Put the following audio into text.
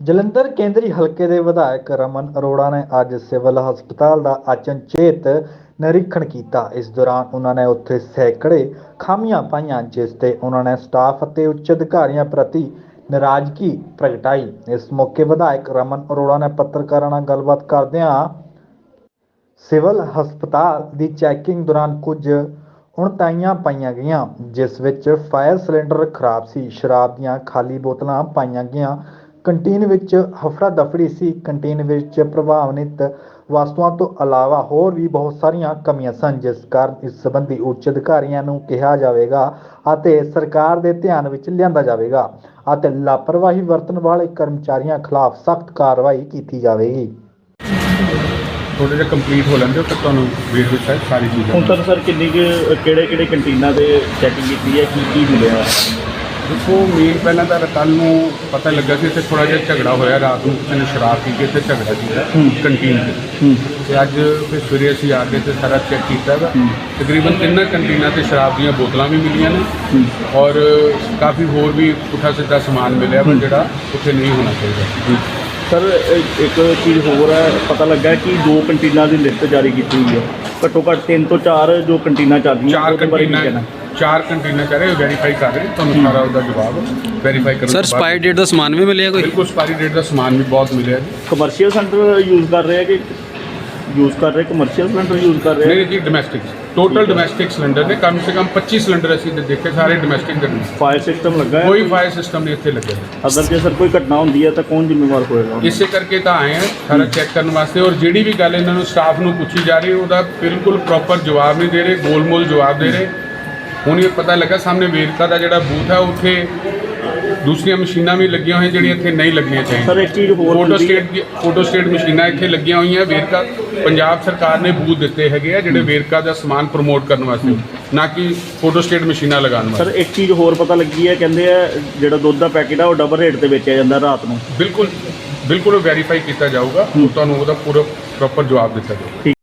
ਜਲੰਧਰ ਕੇਂਦਰੀ ਹਲਕੇ ਦੇ ਵਿਧਾਇਕ ਰਮਨ ਅਰੋੜਾ ਨੇ ਅੱਜ ਸਿਵਲ ਹਸਪਤਾਲ ਦਾ ਅਚਨਚੇਤ ਨਿਰੀਖਣ ਕੀਤਾ। ਇਸ ਦੌਰਾਨ ਉਹਨਾਂ ਨੇ ਉੱਥੇ ਸੈਂਕੜੇ ਖਾਮੀਆਂ ਪਾਈਆਂ, ਜਿਸ ਤੇ ਉਹਨਾਂ ਨੇ ਸਟਾਫ ਅਤੇ ਉੱਚ ਅਧਿਕਾਰੀਆਂ ਪ੍ਰਤੀ ਨਾਰਾਜ਼ਗੀ ਪ੍ਰਗਟਾਈ। ਇਸ ਮੌਕੇ ਵਿਧਾਇਕ ਰਮਨ ਅਰੋੜਾ ਨੇ ਪੱਤਰਕਾਰਾਂ ਨਾਲ ਗੱਲਬਾਤ ਕਰਦਿਆਂ ਸਿਵਲ ਹਸਪਤਾਲ ਦੀ ਚੈਕਿੰਗ ਦੌਰਾਨ ਕੁਝ ਉਣਤਾਈਆਂ ਪਾਈਆਂ ਗਈਆਂ, ਜਿਸ ਵਿੱਚ ਫਾਇਰ ਸਿਲੰਡਰ ਖਰਾਬ ਸੀ। ਸ਼ਰਾਬ ਦੀਆਂ ਖਾਲੀ ਬੋਤਲਾਂ ਪਾਈਆਂ ਗਈਆਂ ਕੰਟੀਨ ਵਿੱਚ ਹਫੜਾ ਦਫੜੀ ਸੀ। ਕੰਟੀਨ ਵਿੱਚ ਪ੍ਰਭਾਵਿਤ ਵਸਤੂਆਂ ਤੋਂ ਇਲਾਵਾ ਹੋਰ ਵੀ ਬਹੁਤ ਸਾਰੀਆਂ ਕਮੀਆਂ ਸਨ ਜਿਸ ਕਾਰਨ ਇਸ ਸੰਬੰਧੀ ਉੱਚ ਅਧਿਕਾਰੀਆਂ ਨੂੰ ਕਿਹਾ ਜਾਵੇਗਾ ਅਤੇ ਸਰਕਾਰ ਦੇ ਧਿਆਨ ਵਿੱਚ ਲਿਆਂਦਾ ਜਾਵੇਗਾ ਅਤੇ ਲਾਪਰਵਾਹੀ ਵਰਤਣ ਵਾਲੇ ਕਰਮਚਾਰੀਆਂ ਖਿਲਾਫ ਸਖਤ ਕਾਰਵਾਈ ਕੀਤੀ ਜਾਵੇਗੀ। ਥੋੜਾ ਜਿਹਾ ਕੰਪਲੀਟ ਹੋ ਲੈਂਦੇ ਫਿਰ ਤੁਹਾਨੂੰ ਵੀਡੀਓ ਵਿੱਚ ਸਾਰੀ ਚੀਜ਼ਾਂ ਹੁਣ ਤੱਕ ਸਰ ਕਿੰਨੀ ਕੁ ਕਿਹੜੇ ਕਿਹੜੇ ਕੰਟੀਨਾਂ ਦੇ ਚੈਕਿੰਗ ਕੀਤੀ ਹੈ? ਕੀ ਕੀ ਮਿਲਿਆ? ਦੇਖੋ ਮੇਨ ਪਹਿਲਾਂ ਤਾਂ ਕੱਲ ਨੂੰ ਪਤਾ ਲੱਗਾ ਸੀ ਇੱਥੇ ਥੋੜਾ ਜਿਹਾ ਝਗੜਾ ਹੋਇਆ ਰਾਤ ਨੂੰ ਕਿਸੇ ਨੇ ਸ਼ਰਾਬ ਪੀ ਕੇ ਇੱਥੇ ਝਗੜਾ ਕੀਤਾ ਕੰਟੀਨ ਹੂੰ। ਤੇ ਅੱਜ ਫਿਰ ਸਵੇਰੇ ਅਸੀਂ ਆ ਕੇ ਤੇ ਸਾਰਾ ਚੈੱਕ ਕੀਤਾ ਵਾ। ਤਕਰੀਬਨ ਤਿੰਨਾਂ ਕੰਟੀਨਾਂ ਤੇ ਸ਼ਰਾਬ ਦੀਆਂ ਬੋਤਲਾਂ ਵੀ ਮਿਲੀਆਂ ਨੇ। ਔਰ ਕਾਫੀ ਹੋਰ ਵੀ ਪੁੱਠਾ ਸਿੱਧਾ ਸਮਾਨ ਮਿਲਿਆ ਵਾ ਜਿਹੜਾ ਉੱਥੇ ਨਹੀਂ ਹੋਣਾ ਚਾਹੀਦਾ। ਸਰ ਇ- ਇੱਕ ਚੀਜ਼ ਹੋਰ ਹੈ ਪਤਾ ਲੱਗਾ ਕਿ ਦੋ ਕੰਟੀਨਾਂ ਦੀ ਲਿਸਟ ਜਾਰੀ ਕੀਤੀ ਹੋਈ ਹੈ। ਘੱਟੋ ਘੱਟ ਤਿੰਨ ਤੋਂ ਚਾਰ ਜੋ ਕੰਟੀਨਾਂ ਚੱਲਦੀਆਂ ਚਾਰ ਉਹਦੇ ਬਾਰੇ ਕੀ ਕੰਟੀਨਾਂ ਕਹਿਣਾ? ਚਾਰ ਕੰਟੀਨਾਂ ਚਾਹ ਰਹੇ ਵੈਰੀਫਾਈ ਕਰ ਰਹੇ ਤੁਹਾਨੂੰ ਸਾਰਾ ਉਹਦਾ ਜਵਾਬ ਵੈਰੀਫਾਈ ਕਰਨ ਸਰ ਤੋਂ ਬਾਅਦ- ਸਪਾਇਰ ਡੇਟ ਦਾ ਸਮਾਨ ਵੀ ਮਿਲਿਆ ਕੋਈ? ਬਿਲਕੁਲ ਸਪਾਰੀ ਡੇਟ ਦਾ ਸਮਾਨ ਵੀ ਬਹੁਤ ਮਿਲਿਆ ਜੀ। ਕਮਰਸ਼ੀਅਲ ਸਿਲੰਡਰ ਯੂਜ਼ ਕਰ ਰਹੇ ਆ ਕਿ ਯੂਜ਼ ਕਰ ਰਹੇ ਕਮਰਸ਼ੀਅਲ ਸਿਲੰਡਰ ਯੂਜ਼ ਕਰ ਰਹੇ? ਨਹੀਂ ਜੀ ਡੋਮੈਸਟਿਕ ਟੋਟਲ ਡੋਮੈਸਟਿਕ ਸਿਲੰਡਰ ਨੇ ਕਮ ਸੇ ਕਮ 25 ਸਿਲੰਡਰ ਅਸੀਂ ਤੇ ਦੇਖੇ ਸਾਰੇ ਡੋਮੈਸਟਿਕ ਦੇ ਨੇ। ਫਾਇਰ ਸਿਸਟਮ ਲੱਗਾ ਹੈ? ਕੋਈ ਫਾਇਰ ਸਿਸਟਮ ਨਹੀਂ ਇੱਥੇ ਲੱਗਿਆ। ਅਗਰ ਜੇ ਸਰ ਕੋਈ ਘਟਨਾ ਹੁੰਦੀ ਹੈ ਤਾਂ ਕੌਣ ਜ਼ਿੰਮੇਵਾਰ ਹੋਏਗਾ? ਇਸੇ ਕਰਕੇ ਤਾਂ ਆਏ ਆ ਸਾਰਾ ਚੈੱਕ ਕਰਨ ਵਾਸਤੇ। ਔਰ ਜਿਹੜੀ ਵੀ ਗੱਲ ਇਹਨਾਂ ਨੂੰ ਸਟਾਫ ਨੂੰ ਪੁੱਛੀ ਜਾ ਰਹੀ ਉਹਦਾ ਬਿਲਕੁਲ ਪ੍ਰੋਪਰ ਜਵਾਬ ਨਹੀਂ ਦੇ ਰਹੇ ਗੋਲ-ਮੋਲ ਜਵਾਬ ਦੇ ਰਹੇ। ਹੁਣ ਇਹ ਪਤਾ ਲੱਗਾ ਸਾਹਮਣੇ ਵੇਰਕਾ ਦਾ ਜਿਹੜਾ ਬੂਥ ਹੈ ਉੱਥੇ ਦੂਸਰੀਆਂ ਮਸ਼ੀਨਾਂ ਵੀ ਲੱਗੀਆਂ ਹੋਈਆਂ ਜਿਹੜੀਆਂ ਇੱਥੇ ਨਹੀਂ ਲੱਗਣੀਆਂ ਚਾਹੀਦੀਆਂ। ਸਰ ਇੱਕ ਚੀਜ਼ ਹੋਰ ਫੋਟੋ ਹੁੰਦੀ ਹੈ। ਸਟੇਟ ਫੋਟੋ ਸਟੇਟ ਮਸ਼ੀਨਾਂ ਇੱਥੇ ਲੱਗੀਆਂ ਹੋਈਆਂ। ਵੇਰਕਾ ਪੰਜਾਬ ਸਰਕਾਰ ਨੇ ਬੂਥ ਦਿੱਤੇ ਹੈਗੇ ਆ ਜਿਹੜੇ ਵੇਰਕਾ ਦਾ ਸਮਾਨ ਪ੍ਰਮੋਟ ਕਰਨ ਵਾਸਤੇ। ਨਾ ਕਿ ਫੋਟੋ ਸਟੇਟ ਮਸ਼ੀਨਾਂ ਲਗਾਉਣ ਵਾਸਤੇ। ਸਰ ਇੱਕ ਚੀਜ਼ ਹੋਰ ਪਤਾ ਲੱਗੀ ਹੈ ਕਹਿੰਦੇ ਆ ਜਿਹੜਾ ਦੁੱਧ ਦਾ ਪੈਕੇਟ ਆ ਉਹ ਡਬਲ ਰੇਟ ਤੇ ਵੇਚਿਆ ਜਾਂਦਾ ਰਾਤ ਨੂੰ। ਬਿਲਕੁਲ ਬਿਲਕੁਲ ਵੈਰੀਫਾਈ ਕੀਤਾ ਜਾਊਗਾ। ਤੁਹਾਨੂੰ ਉਹਦਾ ਪੂਰਾ ਪ੍ਰੋਪਰ ਜਵਾਬ ਦਿੱਤਾ ਜਾਊਗਾ।